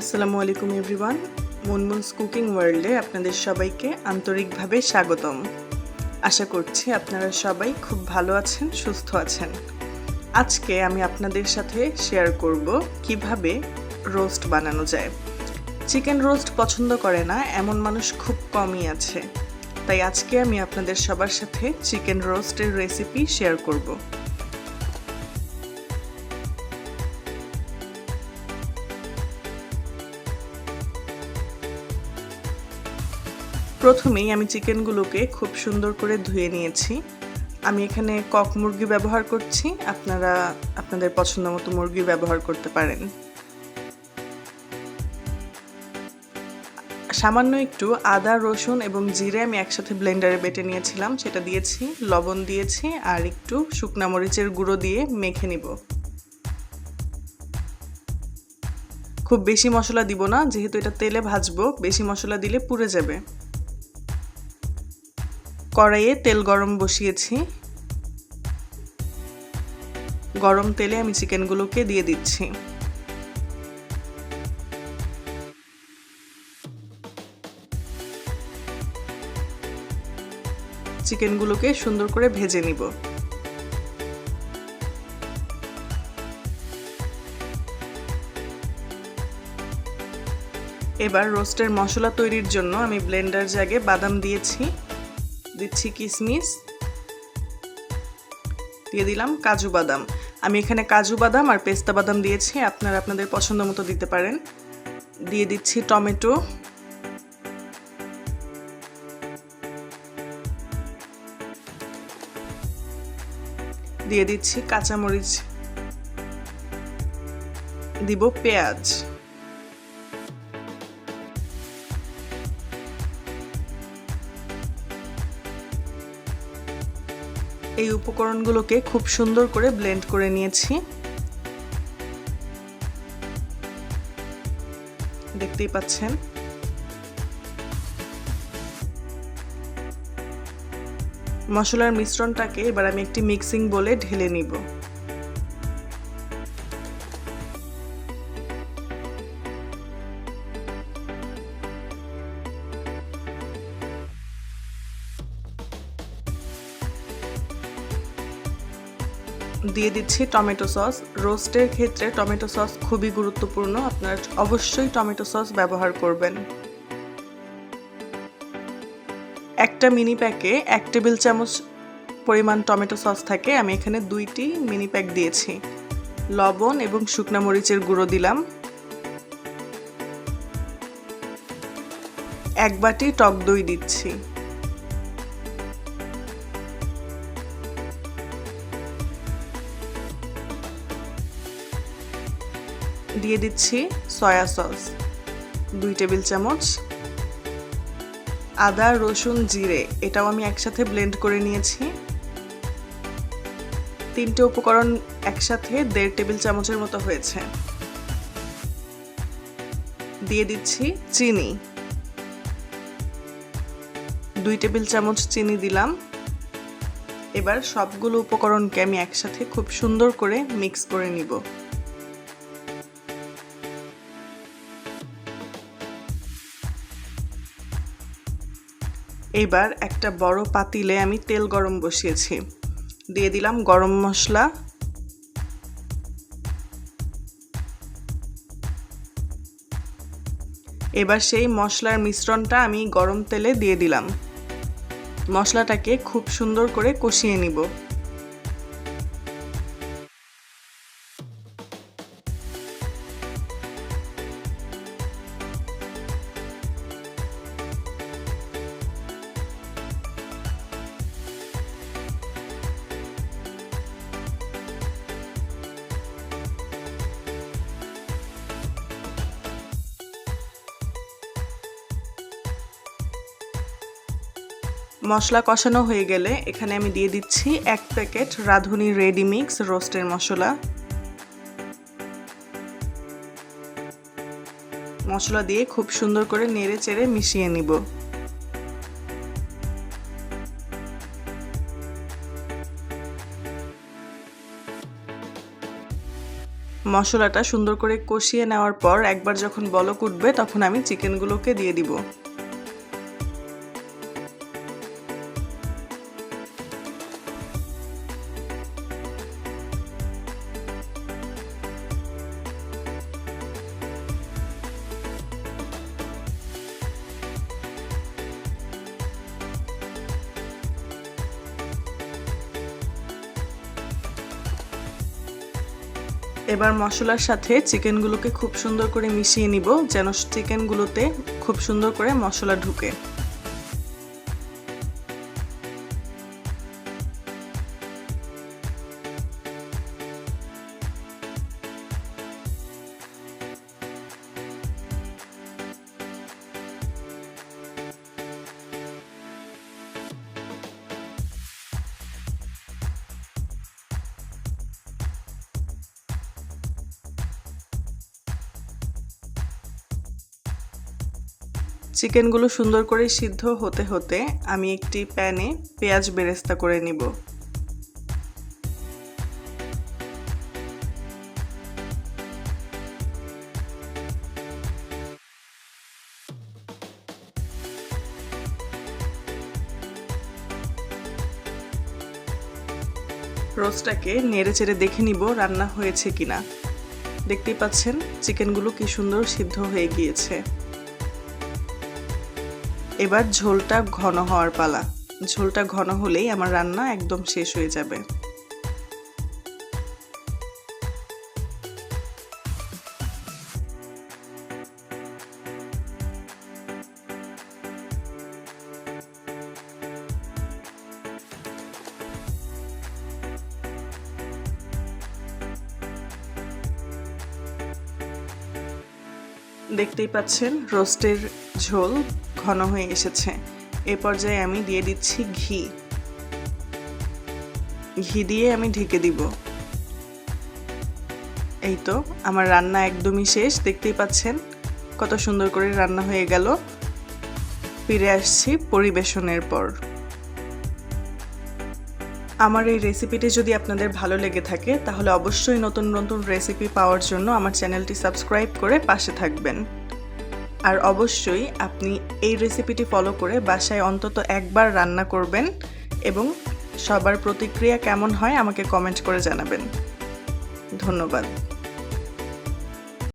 আসসালামু আলাইকুম everyone. মুনমুনস cooking ওয়ার্ল্ডে আপনাদের সবাইকে আন্তরিকভাবে স্বাগতম। আশা করছি আপনারা সবাই খুব ভালো আছেন, সুস্থ আছেন। আজকে আমি আপনাদের সাথে শেয়ার করব কীভাবে রোস্ট বানানো যায়। চিকেন রোস্ট পছন্দ করে না, এমন মানুষ খুব কমই আছে। তাই আজকে আমি আপনাদের সবার সাথে চিকেন রোস্টের রেসিপি শেয়ার করব। প্রথমেই আমি চিকেনগুলোকে খুব সুন্দর করে ধুয়ে নিয়েছি। আমি এখানে কক মুরগি ব্যবহার করছি। আপনারা আপনাদের পছন্দ মতো মুরগি ব্যবহার করতে পারেন। সামান্য একটু আদা, রসুন এবং জিরে আমি একসাথে ব্লেন্ডারে বেটে নিয়েছিলাম। সেটা দিয়েছি, লবণ দিয়েছি আর একটু শুকনা মরিচের গুঁড়ো দিয়ে মেখে নিব। খুব বেশি মশলা দিব না, যেহেতু এটা তেলে ভাজবো, বেশি মশলা দিলে পুড়ে যাবে। কড়াইয়ে তেল গরম বসিয়েছি। গরম তেলে আমি চিকেনগুলোকে দিয়ে দিচ্ছি। চিকেনগুলোকে সুন্দর করে ভেজে নিব। এবার রোস্টের মশলা তৈরির জন্য আমি ব্লেন্ডার জাগে বাদাম দিয়েছি। দিচ্ছি কিশমিশ দিয়ে দিলাম কাজু বাদাম। আমি এখানে কাজু বাদাম আর পেস্তা বাদাম দিয়েছি, আপনারা আপনাদের পছন্দ মতো দিতে পারেন। দিয়ে দিচ্ছি টমেটো। দিয়ে দিচ্ছি কাঁচামরিচ। দিব পেঁয়াজ। এই উপকরণগুলোকে খুব সুন্দর করে ব্লেন্ড করে নিয়েছি। দেখতেই পাচ্ছেন। মশলার মিশ্রণটাকে এবার আমি একটি মিক্সিং বলে ঢেলে নিব। দিয়ে দিচ্ছি টমেটো সস। রোস্টের ক্ষেত্রে টমেটো সস খুবই গুরুত্বপূর্ণ। আপনারা অবশ্যই টমেটো সস ব্যবহার করবেন। একটা মিনি প্যাকে এক টেবিল চামচ পরিমাণ টমেটো সস থাকে। আমি এখানে দুইটি মিনি প্যাক দিয়েছি। লবণ এবং শুকনা মরিচের গুঁড়ো দিলাম। এক বাটি টক দই দিচ্ছি। দিয়ে দিচ্ছি সয়া সস, দুই টেবিল চামচ, আদা, রসুন, জিরে, এটাও আমি একসাথে ব্লেন্ড করে নিয়েছি। তিনটে উপকরণ একসাথে দেড় টেবিল চামচের মতো হয়েছে। দিয়ে দিচ্ছি চিনি। দুই টেবিল চামচ চিনি দিলাম। এবার সবগুলো উপকরণকে আমি একসাথে খুব সুন্দর করে মিক্স করে নিব। এবার একটা বড় পাতিলে আমি তেল গরম বসিয়েছি। দিয়ে দিলাম গরম মশলা। এবার সেই মশলার মিশ্রণটা আমি গরম তেলে দিয়ে দিলাম। মশলাটাকে খুব সুন্দর করে কষিয়ে নিব। মশলা কষানো হয়ে গেলে এখানে আমি দিয়ে দিচ্ছি এক প্যাকেট রাঁধুনি রেডি মিক্স রোস্টের মশলা। মশলা দিয়ে খুব সুন্দর করে নেড়ে চেড়ে মিশিয়ে নিব। মশলাটা সুন্দর করে কষিয়ে নেওয়ার পর একবার যখন বলক উঠবে তখন আমি চিকেনগুলোকে দিয়ে দিব। এবার মশলার সাথে চিকেনগুলোকে খুব সুন্দর করে মিশিয়ে নিব, যেন চিকেনগুলোতে খুব সুন্দর করে মশলা ঢুকে। চিকেনগুলো সুন্দর করে সিদ্ধ হতে হতে আমি একটি প্যানে পেঁয়াজ বেরেস্তা করে নিব। রোস্টটাকে নেড়ে চেড়ে দেখে নিব রান্না হয়েছে কিনা। দেখতেই পাচ্ছেন, চিকেনগুলো কি সুন্দর সিদ্ধ হয়ে গিয়েছে। এবার ঝোলটা ঘন হওয়ার পালা। ঝোলটা ঘন হলেই আমার রান্না একদম শেষ হয়ে যাবে। দেখতেই পাচ্ছেন, রোস্টের ঝোল ঘন হয়ে এসেছে। এ পর্যায়ে আমি দিয়ে দিচ্ছি ঘি। ঘি দিয়ে আমি ঢেকে দিব। এই তো, আমার রান্না একদমই শেষ। দেখতেই পাচ্ছেন কত সুন্দর করে রান্না হয়ে গেল। ফিরে আসছি পরিবেশনের পর। আমার এই রেসিপিটি যদি আপনাদের ভালো লেগে থাকে, তাহলে অবশ্যই নতুন নতুন রেসিপি পাওয়ার জন্য আমার চ্যানেলটি সাবস্ক্রাইব করে পাশে থাকবেন। আর অবশ্যই আপনি এই রেসিপিটি ফলো করে বাসায় অন্তত একবার রান্না করবেন এবং সবার প্রতিক্রিয়া কেমন হয় আমাকে কমেন্ট করে জানাবেন। ধন্যবাদ।